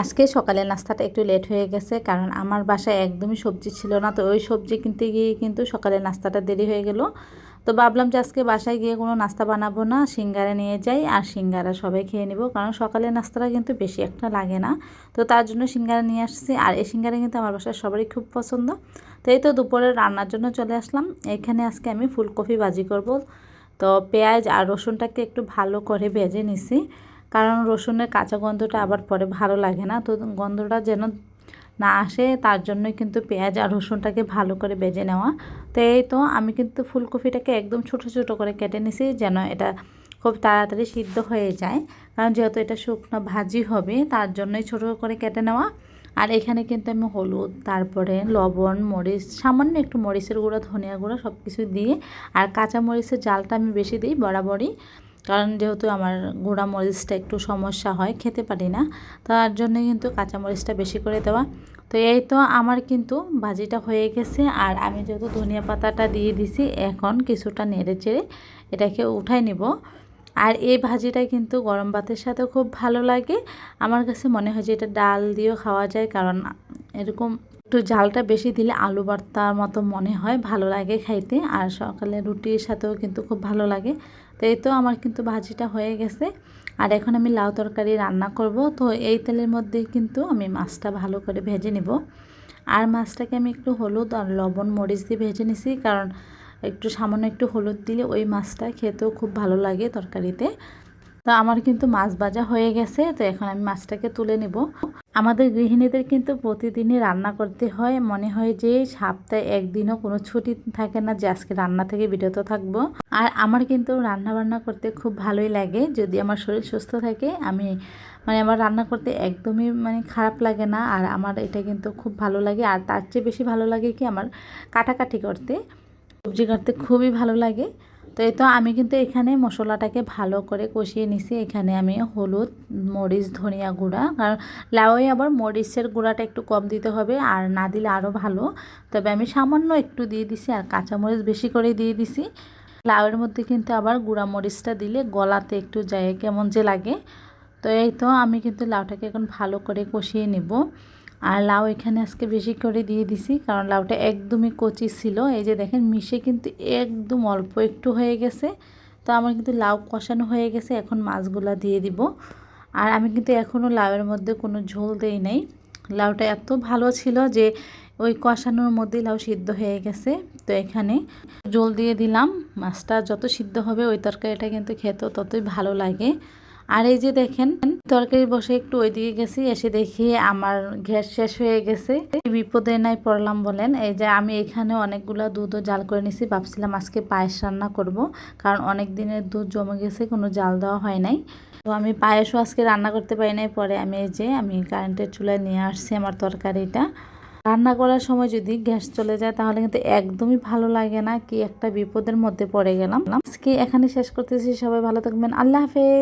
আজকে সকালের নাস্তাটা একটু লেট হয়ে গেছে, কারণ আমার বাসায় একদমই সবজি ছিল না। তো ওই সবজি কিনতে গিয়ে কিন্তু সকালের নাস্তাটা দেরি হয়ে গেল। তো ভাবলাম যে আজকে বাসায় গিয়ে কোনো নাস্তা বানাবো না, সিঙ্গারা নিয়ে যাই আর সিঙ্গারা সবাই খেয়ে নিব, কারণ সকালের নাস্তাটা কিন্তু বেশি একটা লাগে না। তো তার জন্য সিঙ্গারা নিয়ে আসছি, আর এই সিঙ্গারা কিন্তু আমার বাসায় সবারই খুব পছন্দ। তো এই তো দুপুরে রান্নার জন্য চলে আসলাম। এখানে আজকে আমি ফুলকপি ভাজি করব। তো পেঁয়াজ আর রসুনটাকে একটু ভালো করে ভেজে নিছি। কারণ রসুনের কাঁচা গন্ধটা আবার পরে ভালো লাগে না। তো গন্ধটা যেন না আসে, তার জন্য কিন্তু পেঁয়াজ আর রসুনটাকে ভালো করে বেজে নেওয়া। তো এই তো আমি কিন্তু ফুলকপিটাকে একদম ছোট ছোট করে কেটে নিছি যেন এটা খুব তাড়াতাড়ি সিদ্ধ হয়ে যায়। কারণ যেহেতু এটা শুকনো ভাজি হবে, তার জন্যই ছোট করে কেটে নেওয়া। আর এখানে কিন্তু আমি হলুদ, তারপরে লবণ, মরিচ, সামান্য একটু মরিচের গুঁড়ো, ধনিয়া গুঁড়ো সব কিছু দিয়ে। আর কাঁচা মরিচের জালটা আমি বেশি দিই বরাবরই। কারণ যেহেতু আমার গুঁড়া মরিচটা একটু সমস্যা হয়, খেতে পারি না। তার জন্য কিন্তু কাঁচা মরিচটা বেশি করে দেওয়া। তো এই তো আমার কিন্তু ভাজিটা হয়ে গেছে আর আমি যেহেতু ধনিয়া পাতাটা দিয়ে দিছি, এখন কিছুটা নেড়ে চেড়ে এটাকে উঠাই নিব। আর এই ভাজিটা কিন্তু গরম ভাতের সাথে খুব ভালো লাগে। আমার কাছে মনে হয় যে এটা ডাল দিয়েও খাওয়া যায়, কারণ এরকম একটু ঝালটা বেশি দিলে আলু ভর্তার মতো মনে হয়, ভালো লাগে খাইতে। আর সকালে রুটির সাথেও কিন্তু খুব ভালো লাগে। তো এই তো আমার কিন্তু ভাজিটা হয়ে গেছে। আর এখন আমি লাউ তরকারি রান্না করব। তো এই তেলের মধ্যে কিন্তু আমি মাছটা ভালো করে ভেজে নেব। আর মাছটাকে আমি একটু হলুদ আর লবণ মরিচ দিয়ে ভেজে নিছি। কারণ একটু সামান্য একটু হলুদ দিলে ওই মাছটা খেতেও খুব ভালো লাগে তরকারিতে। তো আমার কিন্তু মাছ ভাজা হয়ে গেছে, তো এখন আমি মাছটাকে তুলে নেব। আমাদের গৃহিণীদের কিন্তু প্রতিদিনই রান্না করতে হয়। মনে হয় যে সপ্তাহে একদিনও কোনো ছুটি থাকে না, যে আজকে রান্না থেকে বিরত থাকব। আর আমার কিন্তু রান্না বান্না করতে খুব ভালোই লাগে। যদি আমার শরীর সুস্থ থাকে, আমি মানে আমার রান্না করতে একদমই মানে খারাপ লাগে না। আর আমার এটা কিন্তু খুব ভালো লাগে। আর তার চেয়ে বেশি ভালো লাগে কি আমার কাটাকাটি করতে। সবজি কাটতে খুবই ভালো লাগে। তো এই তো আমি কিন্তু এখানে মশলাটাকে ভালো করে কষিয়ে নিছি। এখানে আমি হলুদ, মরিচ, ধনিয়া গুঁড়া। কারণ লাউয়ে আবার মরিচের গুঁড়াটা একটু কম দিতে হবে আর না দিলে আরও ভালো। তবে আমি সামান্য একটু দিয়ে দিছি আর কাঁচামরিচ বেশি করে দিয়ে দিছি। লাউয়ের মধ্যে কিন্তু আবার গুঁড়া মরিচটা দিলে গলাতে একটু যায়, কেমন যে লাগে। তো এই তো আমি কিন্তু লাউটাকে এখন ভালো করে কষিয়ে নেব। আর লাউ এখানে আজকে বেশি করে দিয়ে দিছি, কারণ লাউটা একদমই কচি ছিল। এই যে দেখেন, মিশে কিন্তু একদম অল্প একটু হয়ে গেছে। তো আমার কিন্তু লাউ কষানো হয়ে গেছে, এখন মাছগুলা দিয়ে দিব। আর আমি কিন্তু এখনও লাউয়ের মধ্যে কোনো ঝোল দেই নাই। লাউটা এত ভালো ছিল যে ওই কষানোর মধ্যেই লাউ সিদ্ধ হয়ে গেছে। তো এখানে জল দিয়ে দিলাম, মাছটা যত সিদ্ধ হবে ওই তরকারিটা কিন্তু খেতেও ততই ভালো লাগে। আর এই যে দেখেন, তরকারি বসে একটু ওইদিকে গেছি, এসে দেখি আমার গ্যাস শেষ হয়ে গেছে। বিপদে নাই পড়লাম বলেন, এই যে আমি এখানে অনেকগুলো দুধও জাল করে নিছি, ভাবছিলাম আজকে পায়েস রান্না করব, কারণ অনেক দিনের দুধ জমে গেছে, কোনো জাল দেওয়া হয় নাই। তো আমি পায়েসও আজকে রান্না করতে পারি নাই, পরে আমি এই যে আমি কারেন্টের চুলায় নিয়ে আসছি আমার তরকারিটা। রান্না করার সময় যদি গ্যাস চলে যায়, তাহলে কিন্তু একদমই ভালো লাগে না, কি একটা বিপদের মধ্যে পড়ে গেলাম। আজকে এখানে শেষ করতেছি, সবাই ভালো থাকবেন, আল্লাহ হাফেজ।